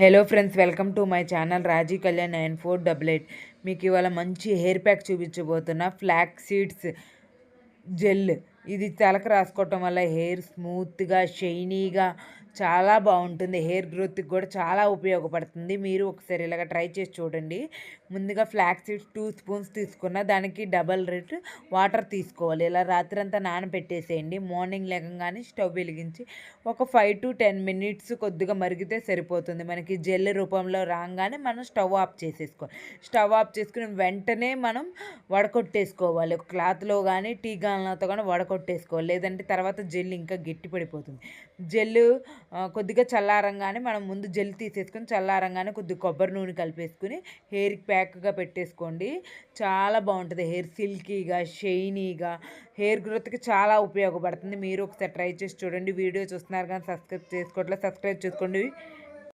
Hello friends welcome to my channel Raji Kalyan nine four double eight. మీకు ఇవాళ మంచి hair pack చూపించబోతున్నా. Flax seeds gel. ఇది తలకు రాసుకోవటం వల్ల హెయిర్ స్మూత్గా షైనీగా చాలా బాగుంటుంది. హెయిర్ గ్రోత్కి కూడా చాలా ఉపయోగపడుతుంది. మీరు ఒకసారి ఇలాగ ట్రై చేసి చూడండి. ముందుగా ఫ్లాక్ సీడ్స్ టూ స్పూన్స్ తీసుకున్న దానికి డబల్ రేట్ వాటర్ తీసుకోవాలి. ఇలా రాత్రి అంతా నానబెట్టేసేయండి. మార్నింగ్ లేకంగానే స్టవ్ వెలిగించి ఒక ఫైవ్ టు టెన్ మినిట్స్ కొద్దిగా మరిగితే సరిపోతుంది. మనకి జెల్ రూపంలో రాగానే మనం స్టవ్ ఆఫ్ చేసేసుకోవాలి. స్టవ్ ఆఫ్ చేసుకుని వెంటనే మనం వడకొట్టేసుకోవాలి. ఒక క్లాత్లో కానీ టీ గాలతో కానీ కొట్టేసుకోవాలి. లేదంటే తర్వాత జెల్ ఇంకా గట్టి పడిపోతుంది. జెల్ కొద్దిగా చల్లారంగానే మనం ముందు జెల్ తీసేసుకొని చల్లారంగానే కొద్దిగా కొబ్బరి నూనె కలిపేసుకుని హెయిర్కి ప్యాక్గా పెట్టేసుకోండి. చాలా బాగుంటుంది హెయిర్ సిల్కీగా షైనీగా. హెయిర్ గ్రోత్కి చాలా ఉపయోగపడుతుంది. మీరు ఒకసారి ట్రై చేసి చూడండి. వీడియో చూస్తున్నారు కానీ సబ్స్క్రైబ్ చేసుకోవట్లేదు సబ్స్క్రైబ్ చేసుకోండి.